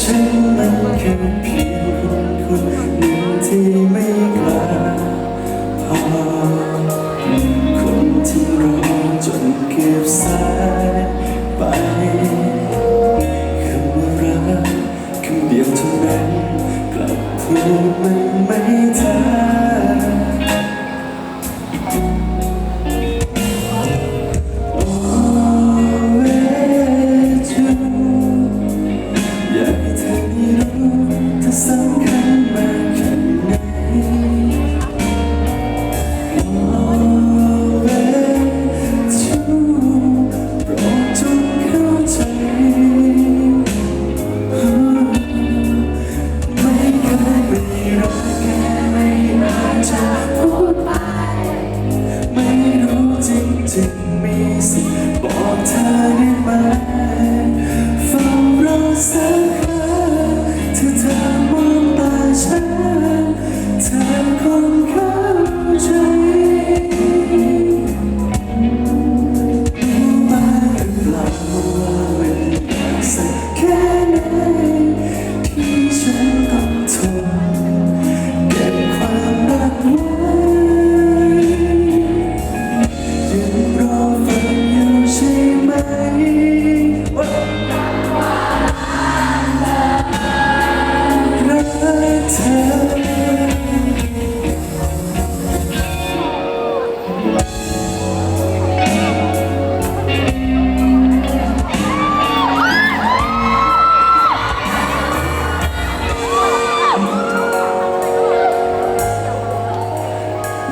ฉันมันคือเพียงคนคนหนึ่งที่ไม่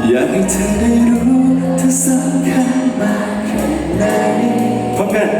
อยากให้เธอได้รู้เธอสำคัญมากแค่ไหนพร้กัน